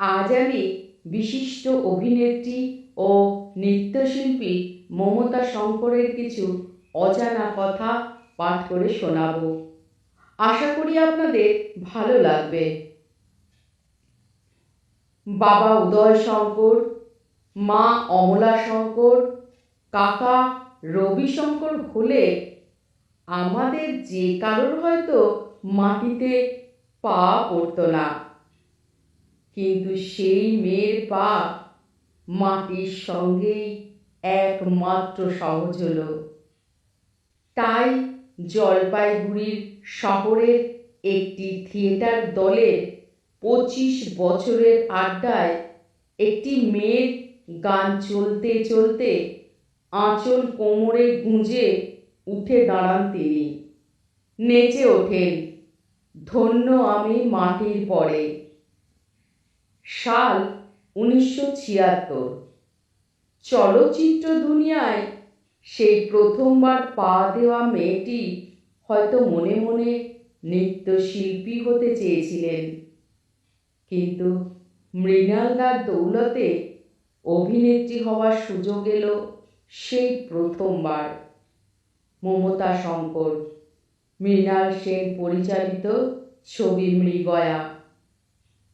আজ আমি বিশিষ্ট অভিনেত্রী ও নৃত্যশিল্পী মমতা শঙ্করের কিছু অজানা কথা পাঠ করে শোনাব। আশা করি আপনাদের ভালো লাগবে। বাবা উদয় শঙ্কর, মা অমলা শঙ্কর, কাকা রবি শঙ্কর হলে আমাদের যে কারোর হয়তো মাটিতে পা পড়তো না। কিন্তু সেই মেয়ের পা মাটির সঙ্গেই একমাত্র সহজ হলো। তাই জলপাইগুড়ির শহরের একটি থিয়েটার দলের পঁচিশ বছরের আড্ডায় একটি মেয়ের গান চলতে চলতে আঁচল কোমরে গুঁজে উঠে দাঁড়ান তিনি। নেচে ওঠেন, ধন্য আমি মাটির পরে। সাল উনিশশো ছিয়াত্তর। চলচ্চিত্র দুনিয়ায় সেই প্রথমবার পা দেওয়া মেয়েটি হয়তো মনে মনে নৃত্যশিল্পী হতে চেয়েছিলেন। কিন্তু মৃণালদার দৌলতে অভিনেত্রী হওয়ার সুযোগ এলো সেই প্রথমবার। মমতা শঙ্কর, মৃণাল সেন পরিচালিত ছবি মৃগয়া।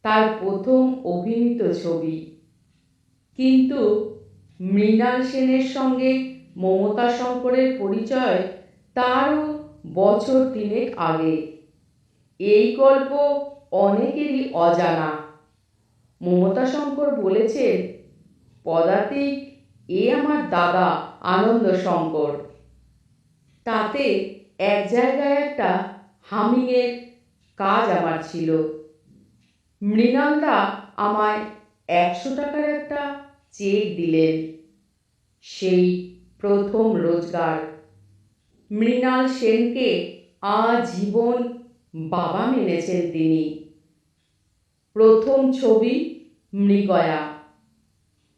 তার প্রথম অভিনীত ছবি। কিন্তু মৃণাল সেনের সঙ্গে মমতা শঙ্করের পরিচয় তারও বছর তিনেক আগে। এই গল্প অনেকেরই অজানা। মমতা শঙ্কর বলেছেন, পদাতিক, এ আমার দাদা আনন্দ শঙ্কর। তাতে এক জায়গায় একটা হামিংয়ের কাজ আমার ছিল। মৃণালদা আমায় একশো টাকার একটা চেক দিলেন। সেই প্রথম রোজগার। মৃণাল সেনকে আজীবন বাবা মেনেছেন তিনি। প্রথম ছবি মৃগয়া।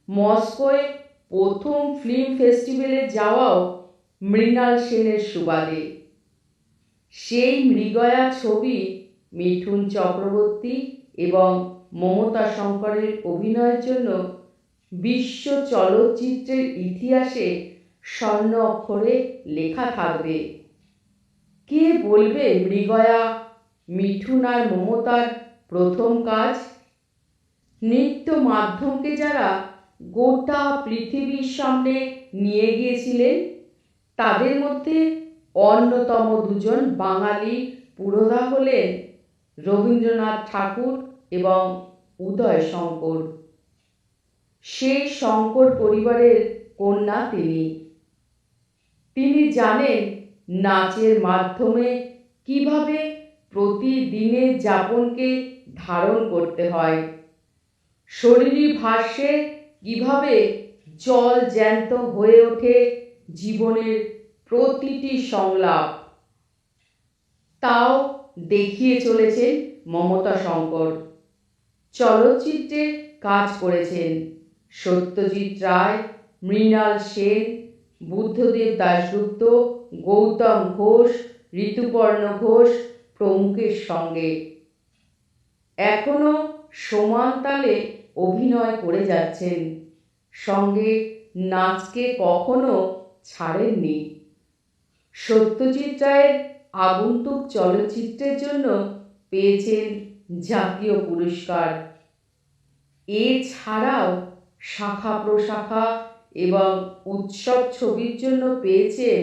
মস্কোয় প্রথম ফিল্ম ফেস্টিভ্যালে যাওয়াও মৃণাল সেনের সুবাদে। সেই মৃগয়া ছবি মিঠুন চক্রবর্তী এবং মমতা শঙ্করের অভিনয়ের জন্য বিশ্ব চলচ্চিত্রের ইতিহাসে স্বর্ণ অক্ষরে লেখা থাকবে। কে বলবে মৃগয়া, মিঠুন আর মমতার প্রথম কাজ? নৃত্য মাধ্যমকে যারা গোটা পৃথিবীর সামনে নিয়ে গিয়েছিলেন, তাদের মধ্যে অন্যতম দুজন বাঙালি পুরোধা হলেন রবীন্দ্রনাথ ঠাকুর এবং উদয় শঙ্কর। সেই শঙ্কর পরিবারের কন্যা তিনি। তিনি জানেন নাচের মাধ্যমে কীভাবে প্রতিদিনের যাপনকে ধারণ করতে হয়। শরীরী ভাষ্যে কীভাবে জল জ্যান্ত হয়ে ওঠে জীবনের প্রতিটি সংলাপ। তাও দেখিয়ে চলেছেন মমতা শঙ্কর। চলচ্চিত্রে কাজ করেছেন সত্যজিৎ রায়, মৃণাল সেন, বুদ্ধদেব দাশগুপ্ত, গৌতম ঘোষ, ঋতুপর্ণ ঘোষ প্রমুখের সঙ্গে। এখনও সমান তালে অভিনয় করে যাচ্ছেন। সঙ্গে নাচকে কখনো ছাড়েননি। সত্যজিৎ রায়ের আগন্তুক চলচ্চিত্রের জন্য পেয়েছেন জাতীয় পুরস্কার। এছাড়াও শাখা প্রশাখা এবং উৎসব ছবির জন্য পেয়েছেন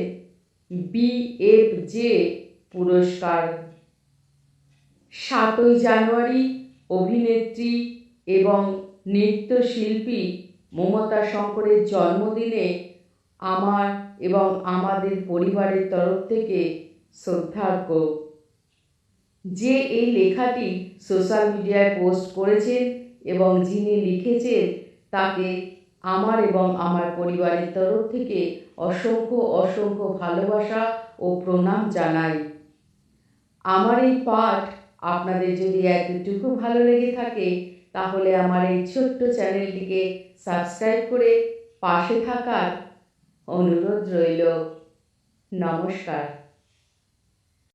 বিএফজে পুরস্কার। সাতই জানুয়ারি অভিনেত্রী এবং নৃত্যশিল্পী মমতা শঙ্করের জন্মদিনে আমার এবং আমাদের পরিবারের তরফ থেকে শ্রদ্ধার্ঘ। যে এই লেখাটি সোশ্যাল মিডিয়ায় পোস্ট করেছেন এবং যিনি লিখেছেন তাকে আমার এবং আমার পরিবারের তরফ থেকে অসংখ্য অসংখ্য ভালোবাসা ও প্রণাম জানাই। আমার এই পাঠ আপনাদের যদি এতটুকু ভালো লেগে থাকে, তাহলে আমার এই ছোট্ট চ্যানেলটিকে সাবস্ক্রাইব করে পাশে থাকার অনুরোধ রইল। নমস্কার।